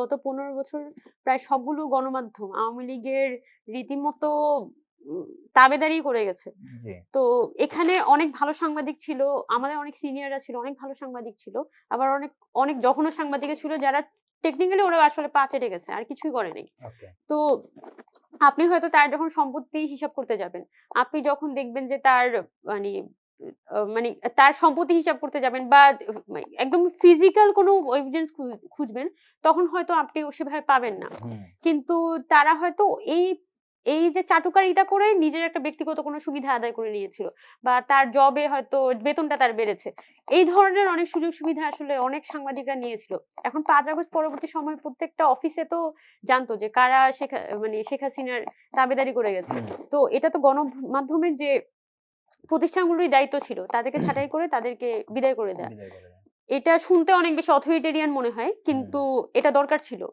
গত পনেরো বছর প্রায় সবগুলো গণমাধ্যম আওয়ামী লীগের রীতিমতো তাবেদারি করে গেছে। তো এখানে অনেক ভালো সাংবাদিক ছিল আমাদের অনেক সিনিয়ররা ছিল অনেক ভালো সাংবাদিক ছিল আবার অনেক অনেক জঘন্য সাংবাদিক ছিল যারা টেকনিক্যালি ওরা আসলে পা চেটে গেছে আর কিছুই করে নাই। তো আপনি হয়তো তার যখন সম্পত্তি হিসাব করতে যাবেন আপনি যখন দেখবেন যে তার মানে মানে তার সম্পত্তি হিসাব করতে যাবেন বা মানে একদম ফিজিক্যাল কোনো এভিডেন্স খুঁজবেন তখন হয়তো আপনি সেভাবে পাবেন না। কিন্তু তারা হয়তো এই এই যে চাটুকারিতা করে নিজের একটা ব্যক্তিগত কোনো সুবিধা আদায় করে নিয়েছিল বা তার জবে হয়তো বেতনটা তার বেড়েছে। এই ধরনের অনেক সুযোগ সুবিধা আসলে অনেক সাংবাদিকরা নিয়েছিল। এখন পাঁচ আগস্ট পরবর্তী সময় প্রত্যেকটা অফিসে তো জানতো যে কারা শেখ মানে শেখ হাসিনার দাবিদারি করে গেছে। তো এটা তো গণমাধ্যমের যে প্রতিষ্ঠানগুলোরই দায়িত্ব ছিল। তাদেরকে ছাঁটাই করে তাদেরকে বিদায় করে দেয়। এটা শুনতে অনেক বেশি অথরিটেরিয়ান মনে হয় কিন্তু এটা দরকার ছিল।